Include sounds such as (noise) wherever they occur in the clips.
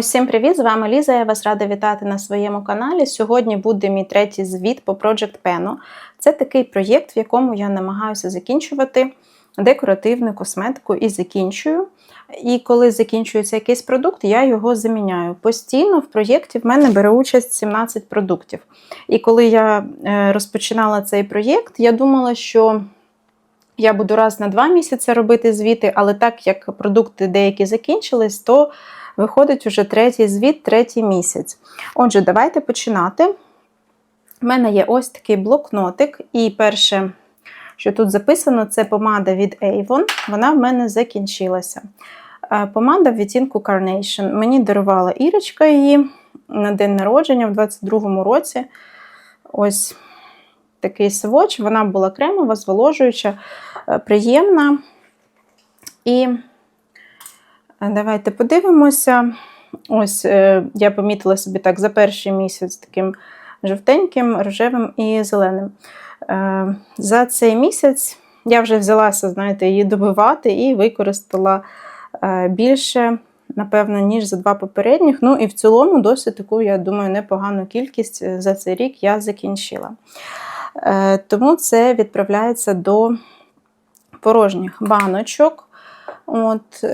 Усім привіт! З вами Ліза. Я вас рада вітати на своєму каналі. Сьогодні буде мій третій звіт по Project Pen. Це такий проєкт, в якому я намагаюся закінчувати декоративну косметику і закінчую. І коли закінчується якийсь продукт, я його заміняю. Постійно в проєкті в мене бере участь 17 продуктів. І коли я е, розпочинала цей проєкт, я думала, що я буду раз на два місяці робити звіти, але так як продукти деякі закінчились, то виходить уже третій звіт, третій місяць. Отже, давайте починати. У мене є ось такий блокнотик, і перше, що тут записано, це помада від Avon. Вона в мене закінчилася. Е, помада в відтінку Carnation. Мені дарувала Ірочка її на день народження в 22-му році. Ось такий сводч. Вона була кремова, зволожуюча, е, приємна. І Давайте подивимося. Ось е, я помітила собі так за перший місяць таким жовтеньким, рожевим і зеленим. Е, за цей місяць я вже взялася, знаєте, її добивати і використала е, більше, напевно, ніж за два попередніх. Ну і в цілому, досить таку, я думаю, непогану кількість за цей рік я закінчила. Тому це відправляється до порожніх баночок. От,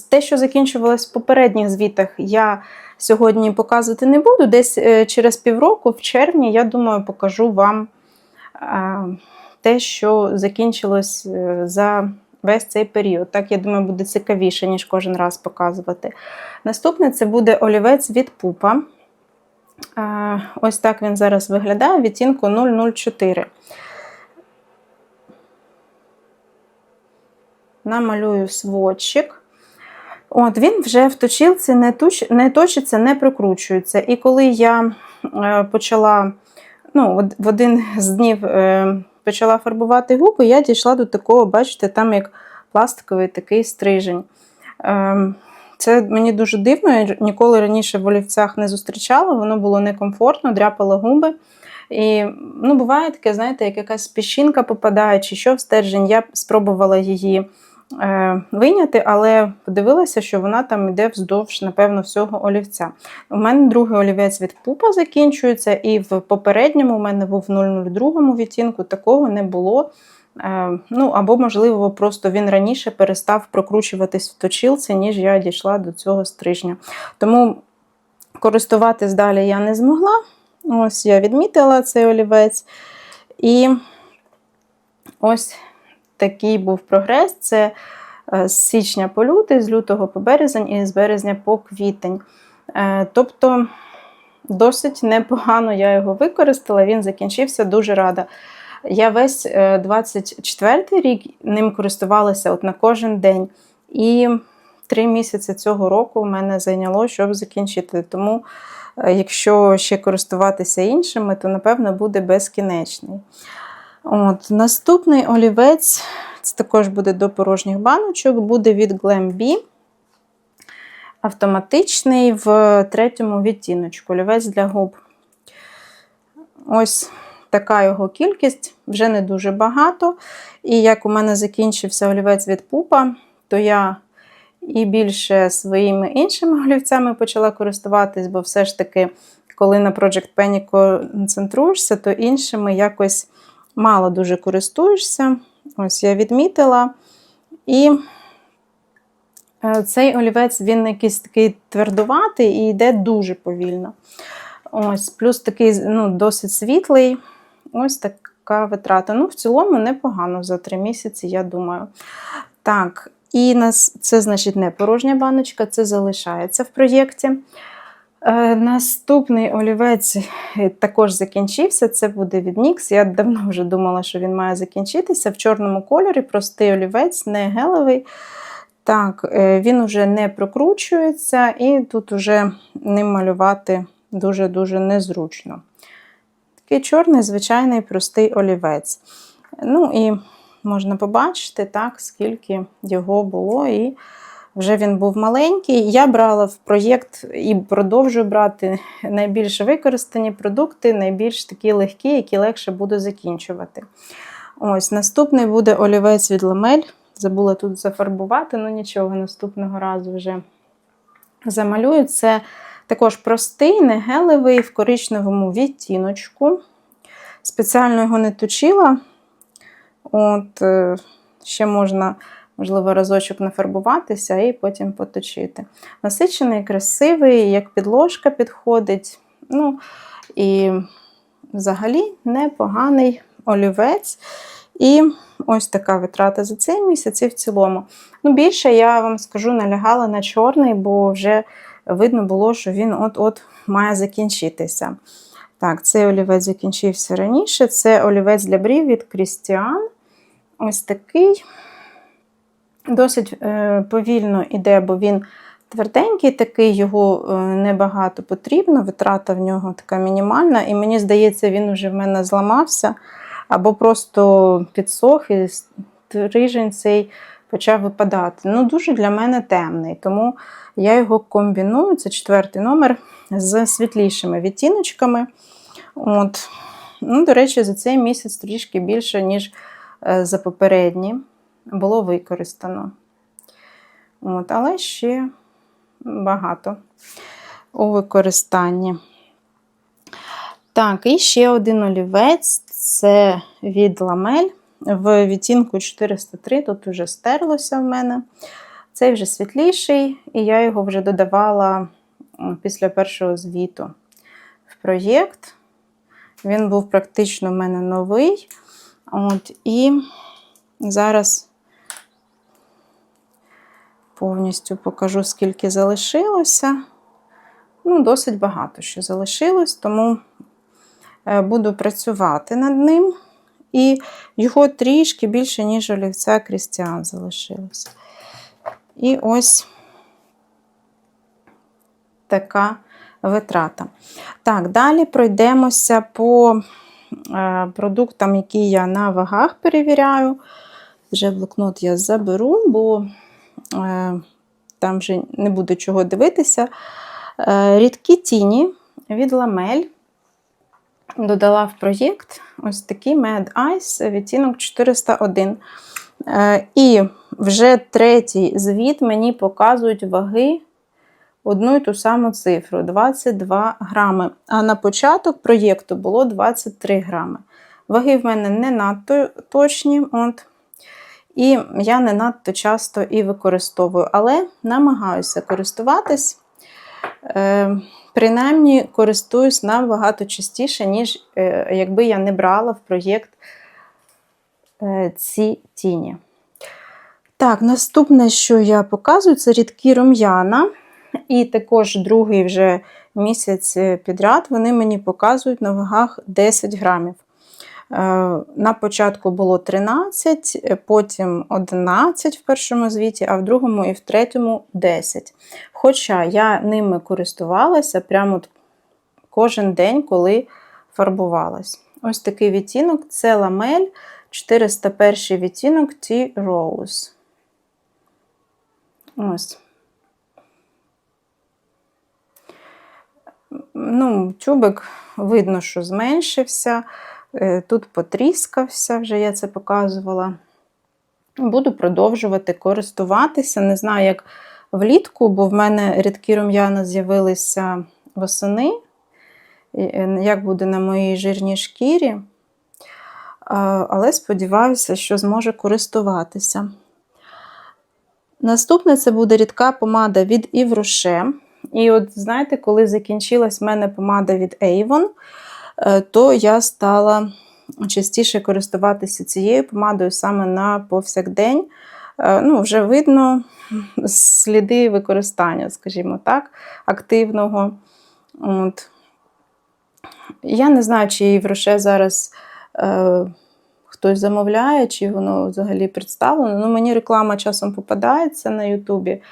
те, що закінчувалось в попередніх звітах, я сьогодні показувати не буду. Десь е, через півроку, в червні, я думаю, покажу вам е, те, що закінчилось е, за весь цей період. Так, я думаю, буде цікавіше, ніж кожен раз показувати. Наступне це буде олівець від пупа. Ось так він зараз виглядає відтінку 004. Намалюю сводчик. От, Він вже в точилці не туч, не точиться, не прикручується. І коли я е, почала ну, в один з днів е, почала фарбувати губи, я дійшла до такого, бачите, там як пластиковий такий стрижень. Е, це мені дуже дивно, я ніколи раніше в олівцях не зустрічала, воно було некомфортно, дряпала губи. І ну, буває таке, знаєте, як якась піщинка попадає, чи що в стержень, я спробувала її. Е, виняти, але подивилася, що вона там йде вздовж, напевно, всього олівця. У мене другий олівець від пупа закінчується, і в попередньому у мене був в 002 відтінку, такого не було. Е, ну, Або, можливо, просто він раніше перестав прокручуватись в точилці, ніж я дійшла до цього стрижня. Тому користуватись далі я не змогла. Ось я відмітила цей олівець. І ось такий був прогрес. Це е, з січня по лютий, з лютого по березень і з березня по квітень. Е, тобто досить непогано я його використала, він закінчився дуже рада. Я весь 24 й рік ним користувалася от на кожен день. І три місяці цього року в мене зайняло, щоб закінчити. Тому, е, якщо ще користуватися іншими, то, напевно, буде безкінечний. От, Наступний олівець, це також буде до порожніх баночок, буде від Glam Автоматичний в третьому відтіночку. Олівець для губ. Ось така його кількість, вже не дуже багато. І як у мене закінчився олівець від пупа, то я і більше своїми іншими олівцями почала користуватись, бо все ж таки, коли на Project Penny концентруєшся, то іншими якось мало дуже користуєшся. Ось я відмітила. І е, цей олівець, він якийсь такий твердуватий і йде дуже повільно. Ось, Плюс такий ну, досить світлий. Ось така витрата. Ну, в цілому, непогано за три місяці, я думаю. Так, і нас це, значить, не порожня баночка, це залишається в проєкті. Е, наступний олівець е, також закінчився. Це буде від NYX. Я давно вже думала, що він має закінчитися. В чорному кольорі простий олівець, не гелевий. Так, е, Він вже не прокручується, і тут вже ним малювати дуже-дуже незручно. Такий чорний, звичайний простий олівець. Ну і можна побачити, так, скільки його було. і вже він був маленький. Я брала в проєкт і продовжую брати найбільш використані продукти, найбільш такі легкі, які легше буду закінчувати. Ось, Наступний буде олівець від ламель. Забула тут зафарбувати, ну нічого, наступного разу вже замалюю. Це також простий, не гелевий, в коричневому відтіночку. Спеціально його не точила. От, е, Ще можна, можливо, разочок нафарбуватися і потім поточити. Насичений, красивий, як підложка підходить. Ну, і взагалі непоганий олівець. І ось така витрата за цей місяць і в цілому. Ну, Більше я вам скажу, налягала на чорний, бо вже видно було, що він от-от має закінчитися. Так, цей олівець закінчився раніше. Це олівець для брів від Крістіан. Ось такий. Досить е, повільно йде, бо він тверденький, такий, його е, небагато потрібно. Витрата в нього така мінімальна, і мені здається, він вже в мене зламався або просто підсох, і стрижень цей почав випадати. Ну, Дуже для мене темний, тому я його комбіную. Це четвертий номер з світлішими відтіночками. От. Ну, До речі, за цей місяць трішки більше, ніж е, за попередні, було використано. От, Але ще багато у використанні. Так, і ще один олівець це від ламель в відтінку 403, тут вже стерлося в мене. Цей вже світліший, і я його вже додавала після першого звіту в проєкт. Він був практично в мене новий. От, І зараз повністю покажу, скільки залишилося. Ну, Досить багато що залишилось, тому е, буду працювати над ним. І його трішки більше, ніж олівця Крістіан залишилось. І ось така витрата. Так, далі пройдемося по е, продуктам, які я на вагах перевіряю. Вже блокнот я заберу, бо там вже не буде чого дивитися. Е, рідкі тіні від ламель. Додала в проєкт ось такий Mad Ice відтінок 401. І вже третій звіт мені показують ваги одну і ту саму цифру 22 грами. А на початок проєкту було 23 грами. Ваги в мене не надто точні. От. І я не надто часто і використовую, але намагаюся користуватись. Е, Принаймні, користуюсь набагато частіше, ніж е, якби я не брала в проєкт е, ці тіні. Так, наступне, що я показую, це рідкі рум'яна. І також другий вже місяць підряд вони мені показують на вагах 10 грамів. Е, на початку було 13, потім 11 в першому звіті, а в другому і в третьому 10. Хоча я ними користувалася прямо кожен день, коли фарбувалась. Ось такий відтінок це ламель 401 відтінок Tea Rose. Ось. Ну, Тюбик видно, що зменшився. Е, тут потріскався, вже я це показувала. Буду продовжувати користуватися. Не знаю, як влітку, бо в мене рідкі рум'яна з'явилися восени, е, як буде на моїй жирній шкірі. Але сподіваюся, що зможе користуватися. Наступне це буде рідка помада від Івруше. І от, знаєте, коли закінчилась в мене помада від Avon, е, то я стала частіше користуватися цією помадою саме на повсякдень. Е, ну, Вже видно сліди використання, скажімо так, активного. От. Я не знаю, чи її в Роше зараз е, хтось замовляє, чи воно взагалі представлено. Ну, Мені реклама часом попадається на Ютубі.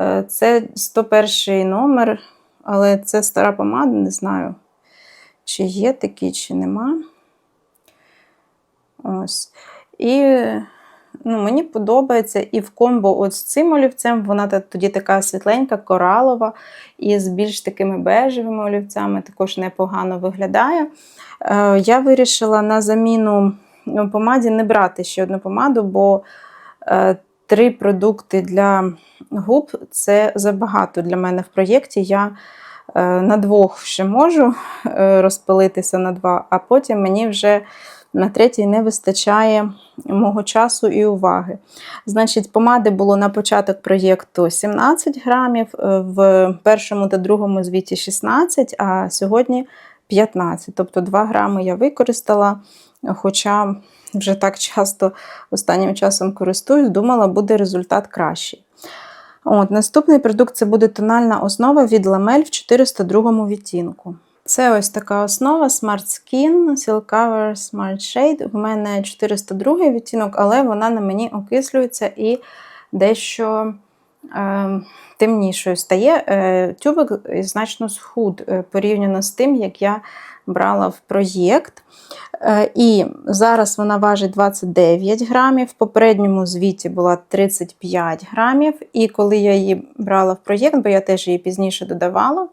Е, це 101 номер, але це стара помада, не знаю, чи є такі, чи нема. Ось. І ну, мені подобається і в комбо от з цим олівцем, вона тоді така світленька, коралова, і з більш такими бежевими олівцями також непогано виглядає. Е, я вирішила на заміну помаді не брати ще одну помаду, бо е, три продукти для губ це забагато для мене в проєкті. Я на двох ще можу е, розпилитися на два, а потім мені вже на третій не вистачає мого часу і уваги. Значить, помади було на початок проєкту 17 грамів, е, в першому та другому звіті 16, а сьогодні 15. Тобто 2 грами я використала, хоча вже так часто останнім часом користуюсь, думала, буде результат кращий. От, Наступний продукт це буде тональна основа від Lamel в 402 відтінку. Це ось така основа Smart Skin Silk Cover Smart Shade. В мене 402 відтінок, але вона на мені окислюється і дещо е, темнішою стає. Е, Тюбик значно схуд е, порівняно з тим, як я брала в проєкт. Е, І зараз вона важить 29 грамів. В попередньому звіті була 35 грамів. І коли я її брала в проєкт, бо я теж її пізніше додавала,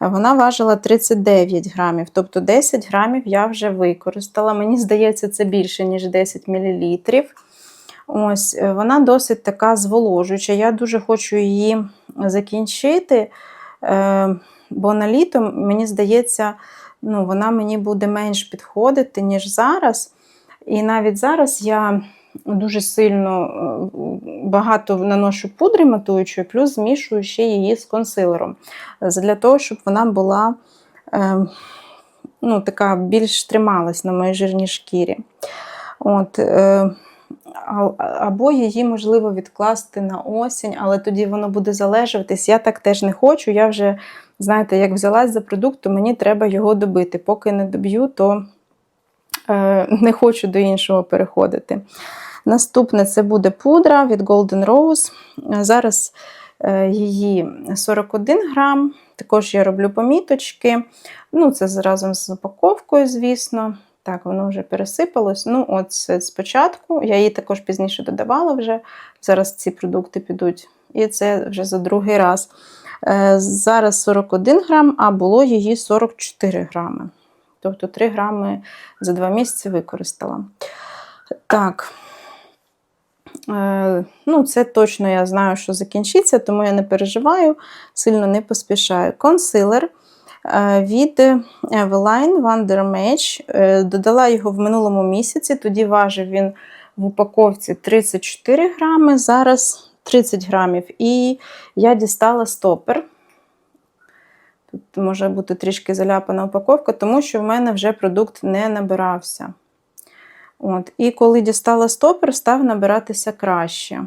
вона важила 39 грамів. Тобто 10 грамів я вже використала. Мені здається, це більше, ніж 10 мл. Ось, е, Вона досить така зволожуюча. Я дуже хочу її закінчити, е, бо на літо, мені здається, ну, вона мені буде менш підходити, ніж зараз. І навіть зараз я дуже сильно е, багато наношу пудри матуючої, плюс змішую ще її з консилером. Для того, щоб вона була е, ну, така більш трималась на моїй жирній шкірі. От, е, або її можливо відкласти на осінь, але тоді воно буде залежатись. Я так теж не хочу. Я вже, знаєте, як взялась за продукт, то мені треба його добити. Поки не доб'ю, то е, не хочу до іншого переходити. Наступне це буде пудра від Golden Rose. Зараз е, її 41 грам. Також я роблю поміточки. Ну, Це разом з упаковкою, звісно. Так, воно вже пересипалось. Ну, от спочатку. Я її також пізніше додавала вже. Зараз ці продукти підуть. І це вже за другий раз. Е, зараз 41 грам, а було її 44 грами. Тобто 3 грами за 2 місяці використала. Так. Е, ну, Це точно я знаю, що закінчиться, тому я не переживаю, сильно не поспішаю. Консилер від Eveline Wonder Match. Е, додала його в минулому місяці, тоді важив він в упаковці 34 грами, зараз 30 грамів. І я дістала стопер. Тут може бути трішки заляпана упаковка, тому що в мене вже продукт не набирався. От. І коли дістала стопер, став набиратися краще.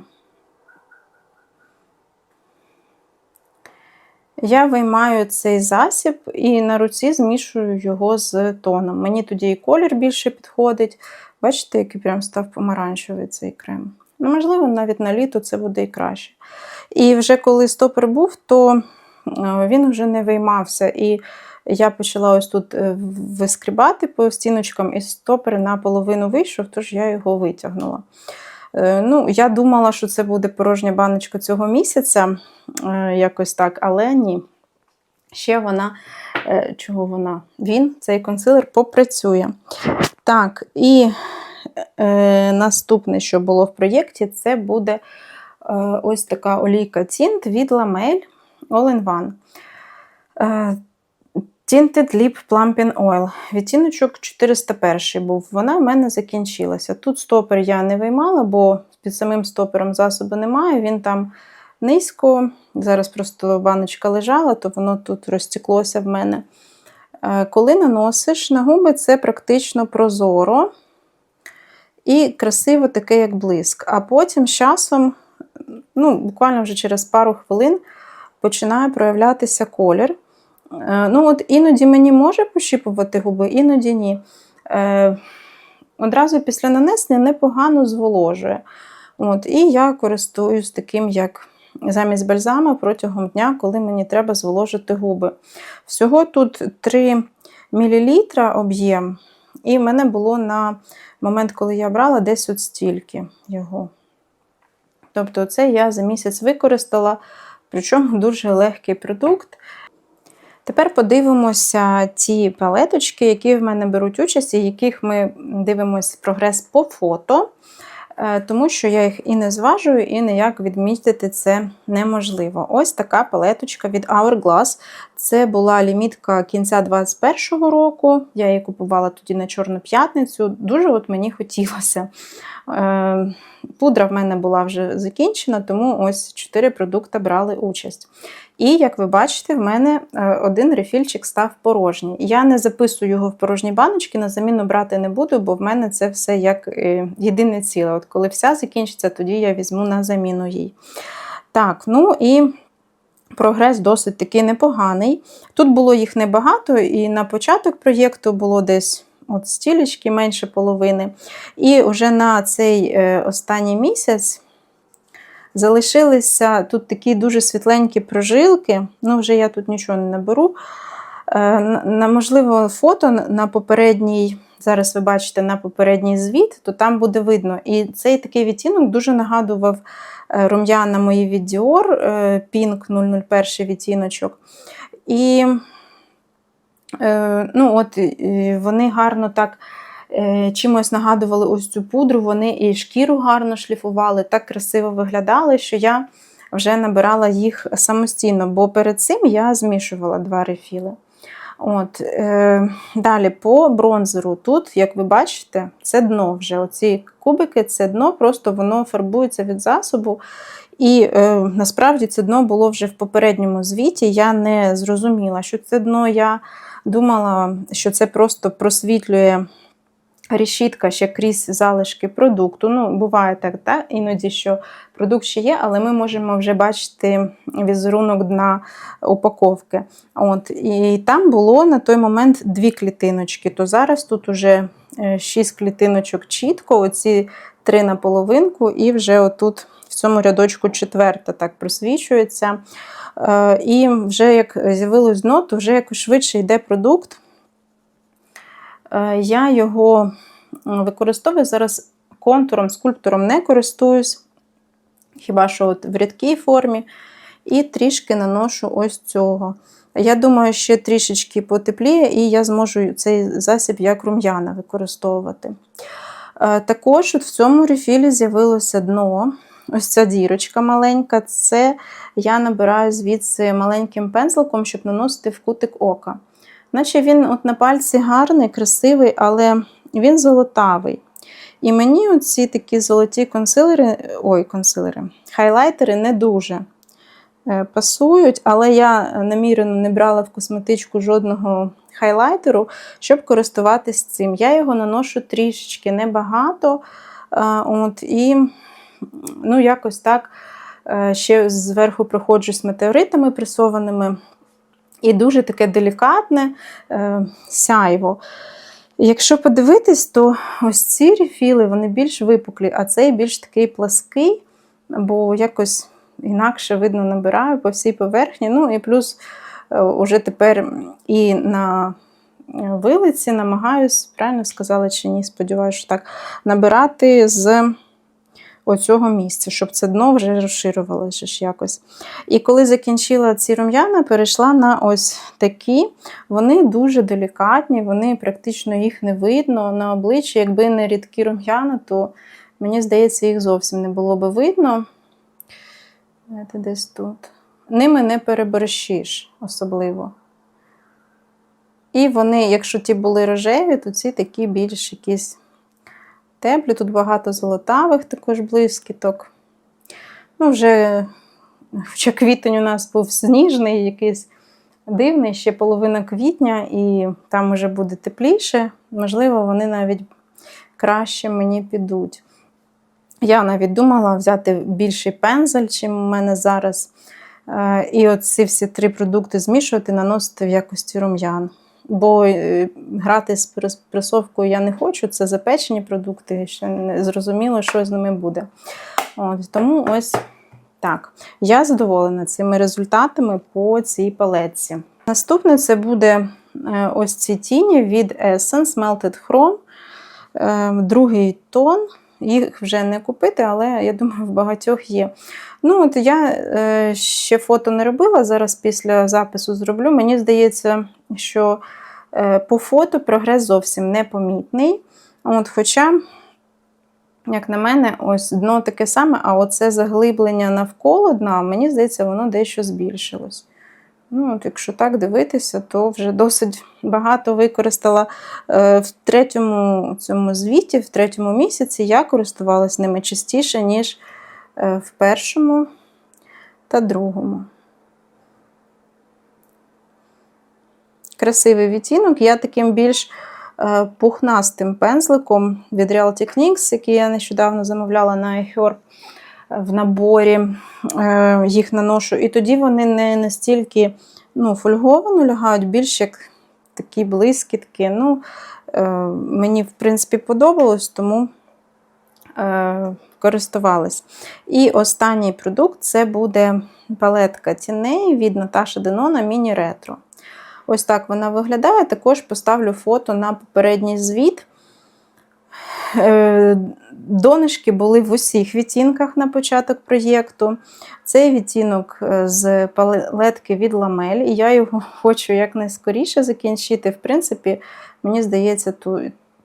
Я виймаю цей засіб і на руці змішую його з тоном. Мені тоді і колір більше підходить. Бачите, який прям став помаранчевий цей крем. Ну, Можливо, навіть на літо це буде і краще. І вже коли стопер був, то е, він вже не виймався. І я почала ось тут е, вискрібати по стіночкам, і стопер наполовину вийшов, тож я його витягнула. Е, ну, Я думала, що це буде порожня баночка цього місяця, е, якось так, але ні. Ще вона, чого вона? Він, цей консилер, попрацює. Так, і е, наступне, що було в проєкті, це буде е, ось така олійка Тінт від Lamel All in One. Е, Tinted Lip Plumping Oil. Відтіночок 401 був. Вона в мене закінчилася. Тут стопер я не виймала, бо під самим стопером засобу немає. Він там низько. Зараз просто баночка лежала, то воно тут розтеклося в мене. Е, коли наносиш на губи, це практично прозоро і красиво таке, як блиск. А потім з часом, ну, буквально вже через пару хвилин, починає проявлятися колір. Е, ну, от Іноді мені може пощіпувати губи, іноді ні. Е, Одразу після нанесення непогано зволожує. От, І я користуюсь таким, як замість бальзама протягом дня, коли мені треба зволожити губи. Всього тут 3 мл об'єм, і в мене було на момент, коли я брала, десь от стільки його. Тобто, це я за місяць використала, причому дуже легкий продукт. Тепер подивимося ті палеточки, які в мене беруть участь, і яких ми дивимося прогрес по фото. е, тому що я їх і не зважую, і ніяк відмітити це неможливо. Ось така палеточка від Hourglass. Це була лімітка кінця 2021 року. Я її купувала тоді на Чорну п'ятницю. Дуже от мені хотілося. Пудра в мене була вже закінчена, тому ось 4 продукти брали участь. І, як ви бачите, в мене е, один рефільчик став порожній. Я не записую його в порожні баночки, на заміну брати не буду, бо в мене це все як е, єдине ціле. От коли вся закінчиться, тоді я візьму на заміну їй. Так, ну і. Прогрес досить таки непоганий. Тут було їх небагато, і на початок проєкту було десь от стілечки менше половини. І вже на цей е, останній місяць залишилися тут такі дуже світленькі прожилки. Ну, вже я тут нічого не наберу. Е, на, можливо, фото на попередній, зараз ви бачите на попередній звіт, то там буде видно. І цей такий відтінок дуже нагадував е, рум'яна мої від Dior, Pink 001 відтіночок. І ну, от, вони гарно так е, чимось нагадували ось цю пудру, вони і шкіру гарно шліфували, так красиво виглядали, що я вже набирала їх самостійно, бо перед цим я змішувала два рефіли. От, е, Далі по бронзеру. Тут, як ви бачите, це дно вже. Оці кубики це дно, просто воно фарбується від засобу. І е, насправді це дно було вже в попередньому звіті. Я не зрозуміла, що це дно. Я думала, що це просто просвітлює решітка ще крізь залишки продукту. Ну, буває так, так, іноді, що продукт ще є, але ми можемо вже бачити візерунок дна упаковки. От, І там було на той момент дві клітиночки. То зараз тут уже е, шість клітиночок чітко, оці три на половинку, і вже отут цьому рядочку четверта так просвічується. Е, І вже як з'явилось дно, то вже якось швидше йде продукт. Е, Я його використовую зараз контуром, скульптором не користуюсь, хіба що от в рідкій формі. І трішки наношу ось цього. Я думаю, ще трішечки потепліє, і я зможу цей засіб як рум'яна використовувати. Е, Також от в цьому рефілі з'явилося дно. Ось ця дірочка маленька. Це я набираю звідси маленьким пензликом, щоб наносити в кутик ока. Наче він от на пальці гарний, красивий, але він золотавий. І мені оці такі золоті консилери, ой, консилери, хайлайтери не дуже е, пасують, але я намірено не брала в косметичку жодного хайлайтеру, щоб користуватись цим. Я його наношу трішечки небагато. Е, от, І ну, якось так е, ще зверху проходжусь метеоритами пресованими. І дуже таке делікатне е, сяйво. Якщо подивитись, то ось ці рефіли вони більш випуклі, а цей більш такий плаский, бо якось інакше видно набираю по всій поверхні. Ну і плюс е, уже тепер і на вилиці намагаюсь, правильно сказала чи ні, сподіваюся, що так, набирати з оцього місця, щоб це дно вже розширювалося ж якось. І коли закінчила ці рум'яна, перейшла на ось такі. Вони дуже делікатні, вони практично їх не видно на обличчі. Якби не рідкі рум'яна, то мені здається, їх зовсім не було би видно. Це десь тут. Ними не переборщиш особливо. І вони, якщо ті були рожеві, то ці такі більш якісь теплі. Тут багато золотавих також блискіток. Ну, вже Хоча квітень у нас був сніжний, якийсь дивний, ще половина квітня, і там вже буде тепліше. Можливо, вони навіть краще мені підуть. Я навіть думала взяти більший пензель, чим у мене зараз. Е, і оці всі три продукти змішувати, наносити в якості рум'ян бо е, грати з пресовкою я не хочу, це запечені продукти, ще не зрозуміло, що з ними буде. От, Тому ось так. Я задоволена цими результатами по цій палетці. Наступне це буде е, ось ці тіні від Essence Melted Chrome. Е, другий тон. Їх вже не купити, але я думаю, в багатьох є. Ну, от Я ще фото не робила, зараз після запису зроблю. Мені здається, що е, по фото прогрес зовсім непомітний. От, Хоча як на мене, ось дно таке саме, а оце заглиблення навколо дна, мені здається, воно дещо збільшилось. Ну, от Якщо так дивитися, то вже досить багато використала Е, в третьому цьому звіті, в третьому місяці, я користувалась ними частіше, ніж е, в першому та другому. Красивий відтінок. Я таким більш е, пухнастим пензликом від Real Techniques, який я нещодавно замовляла на iHerb в наборі, е, їх наношу. І тоді вони не настільки ну, фольговано лягають, більш як такі блискітки. Ну, е, Мені, в принципі, подобалось, тому е, користувалась. І останній продукт це буде палетка тіней від Наташа Денона Міні Ретро. Ось так вона виглядає. Також поставлю фото на попередній звіт. Е, Донишки були в усіх відтінках на початок проєкту. Цей відтінок е, з палетки від ламель, і я його (laughs) хочу якнайскоріше закінчити. В принципі, мені здається,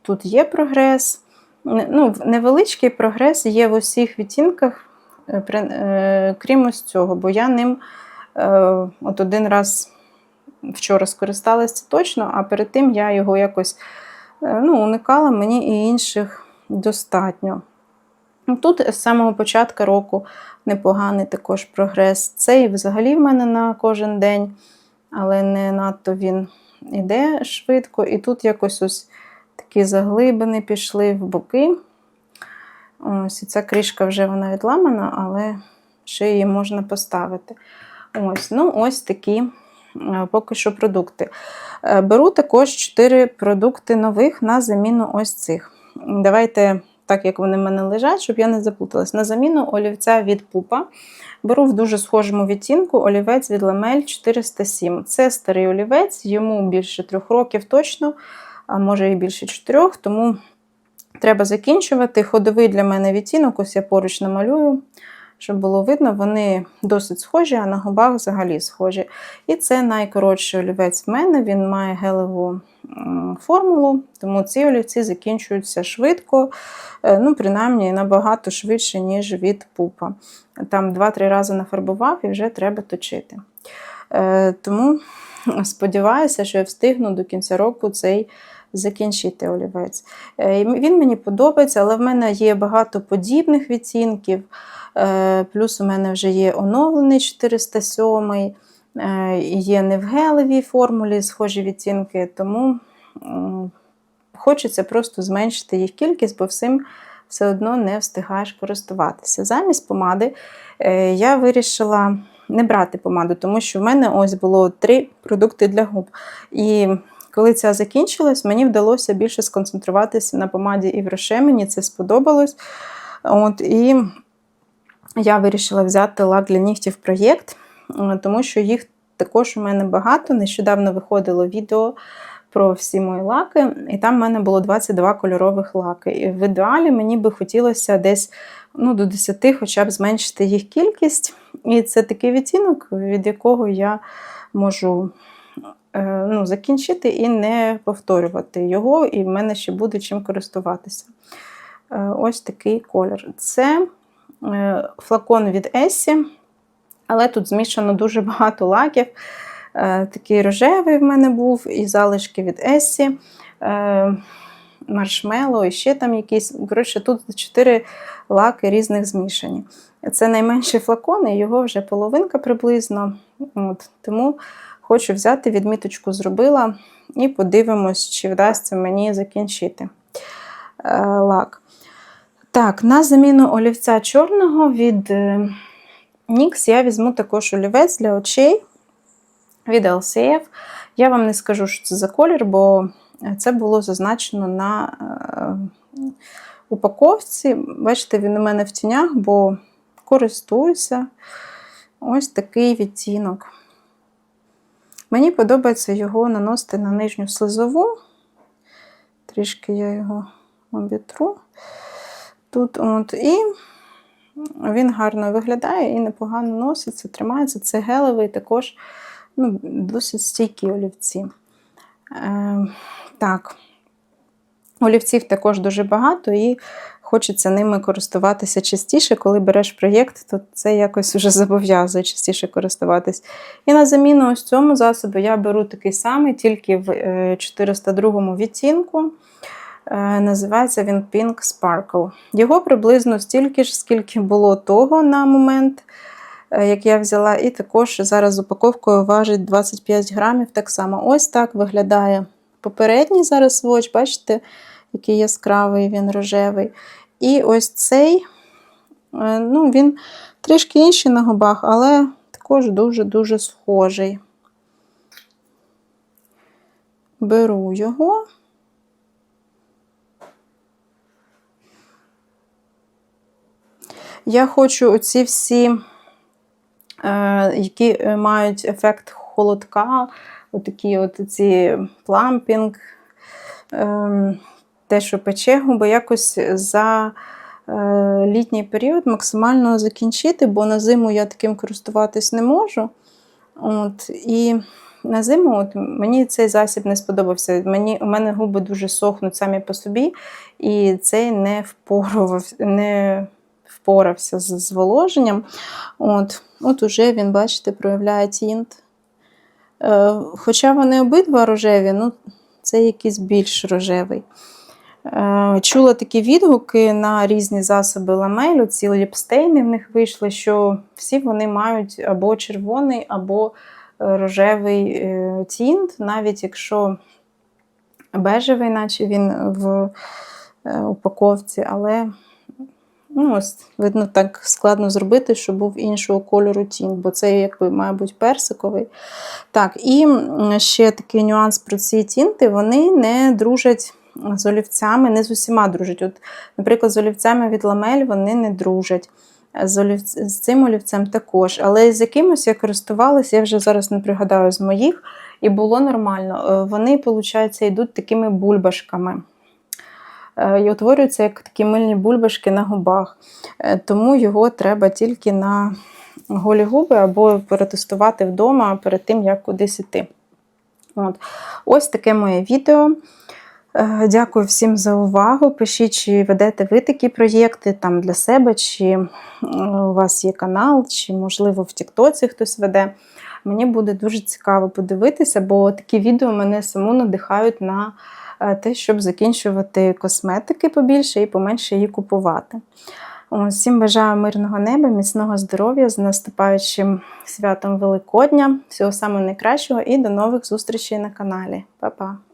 тут, є прогрес. Ну, Невеличкий прогрес є в усіх відтінках, е, крім ось цього, бо я ним от один раз вчора скористалася точно, а перед тим я його якось ну, уникала мені і інших достатньо. Тут з самого початку року непоганий також прогрес. Цей взагалі в мене на кожен день, але не надто він іде швидко. І тут якось ось такі заглибини пішли в боки. Ось, І ця кришка вже вона відламана, але ще її можна поставити. Ось, ну ось такі е, поки що продукти. Е, беру також 4 продукти нових на заміну ось цих. Давайте, так як вони в мене лежать, щоб я не заплуталась. На заміну олівця від пупа. Беру в дуже схожому відтінку олівець від Ламель 407. Це старий олівець, йому більше трьох років точно, а може і більше чотирьох, тому треба закінчувати. Ходовий для мене відтінок, ось я поруч намалюю щоб було видно, вони досить схожі, а на губах взагалі схожі. І це найкоротший олівець в мене, він має гелеву формулу, тому ці олівці закінчуються швидко, е, ну, принаймні набагато швидше, ніж від пупа. Там 2-3 рази нафарбував і вже треба точити. Е, тому сподіваюся, що я встигну до кінця року цей. Закінчити олівець. Е, він мені подобається, але в мене є багато подібних відцінків. Е, плюс у мене вже є оновлений 407 е, є не в гелевій формулі схожі відтінки, тому хочеться просто зменшити їх кількість, бо всім все одно не встигаєш користуватися. Замість помади я вирішила не брати помаду, тому що в мене ось було три продукти для губ. І коли ця закінчилась, мені вдалося більше сконцентруватися на помаді і в роше, мені це сподобалось. От, І я вирішила взяти лак для нігтів проєкт, е, тому що їх також у мене багато. Нещодавно виходило відео про всі мої лаки, і там в мене було 22 кольорових лаки. І в ідеалі мені би хотілося десь ну, до 10 хоча б зменшити їх кількість. І це такий відтінок, від якого я можу ну, закінчити і не повторювати його, і в мене ще буде чим користуватися. Е, ось такий колір. Це Е, флакон від Есі, але тут змішано дуже багато лаків. Е, такий рожевий в мене був, і залишки від Есі, е, маршмело, і ще там якісь. Коротше, тут 4 лаки різних змішані. Це найменший флакон, і його вже половинка приблизно. От, Тому хочу взяти, відміточку зробила, і подивимось, чи вдасться мені закінчити лак. Так, на заміну олівця чорного від NYX я візьму також олівець для очей від LCF. Я вам не скажу, що це за колір, бо це було зазначено на е, упаковці. Бачите, він у мене в тінях, бо користуюся ось такий відтінок. Мені подобається його наносити на нижню слизову. Трішки я його обітру тут. От, І він гарно виглядає і непогано носиться, тримається. Це гелевий, також ну, досить стійкі олівці. Е, Так, олівців також дуже багато, і хочеться ними користуватися частіше. Коли береш проєкт, то це якось вже зобов'язує частіше користуватись. І на заміну ось цьому засобу я беру такий самий, тільки в е, 402 відтінку. Е, Називається він Pink Sparkle. Його приблизно стільки ж, скільки було того на момент, е, як я взяла, і також зараз з упаковкою важить 25 грамів. Так само ось так виглядає попередній зараз сводч, бачите, який яскравий, він рожевий. І ось цей, е, ну, він трішки інший на губах, але також дуже-дуже схожий. Беру його. Я хочу оці всі, е, які е, мають ефект холодка, отакі от ці плампінг, е, те, що пече губи, якось за е, літній період максимально закінчити, бо на зиму я таким користуватись не можу. От, і на зиму от, мені цей засіб не сподобався. Мені, у мене губи дуже сохнуть самі по собі, і цей не впорував, не впорався з зволоженням. От, от уже він, бачите, проявляє тінт. Е, хоча вони обидва рожеві, ну, це якийсь більш рожевий. Е, Чула такі відгуки на різні засоби ламелю, ці ліпстейни в них вийшли, що всі вони мають або червоний, або е, рожевий е, тінт, навіть якщо бежевий, наче він в упаковці, але ну, ось, видно, так складно зробити, щоб був іншого кольору тінь, бо це якби має бути персиковий. Так, і ще такий нюанс про ці тінти, вони не дружать з олівцями, не з усіма дружать. От, наприклад, з олівцями від ламель вони не дружать. З, олівц... з цим олівцем також. Але з якимось я користувалася, я вже зараз не пригадаю з моїх, і було нормально. Е, Вони, виходить, йдуть такими бульбашками. Е, І утворюються як такі мильні бульбашки на губах. Е, Тому його треба тільки на голі губи або перетестувати вдома перед тим, як кудись іти. От. Ось таке моє відео. Е, Дякую всім за увагу. Пишіть, чи ведете ви такі проєкти там для себе, чи у вас є канал, чи, можливо, в Тіктоці хтось веде. Мені буде дуже цікаво подивитися, бо такі відео мене саму надихають на е, те, щоб закінчувати косметики побільше і поменше її купувати. Всім бажаю мирного неба, міцного здоров'я з наступаючим святом Великодня. Всього самого найкращого і до нових зустрічей на каналі. Па-па!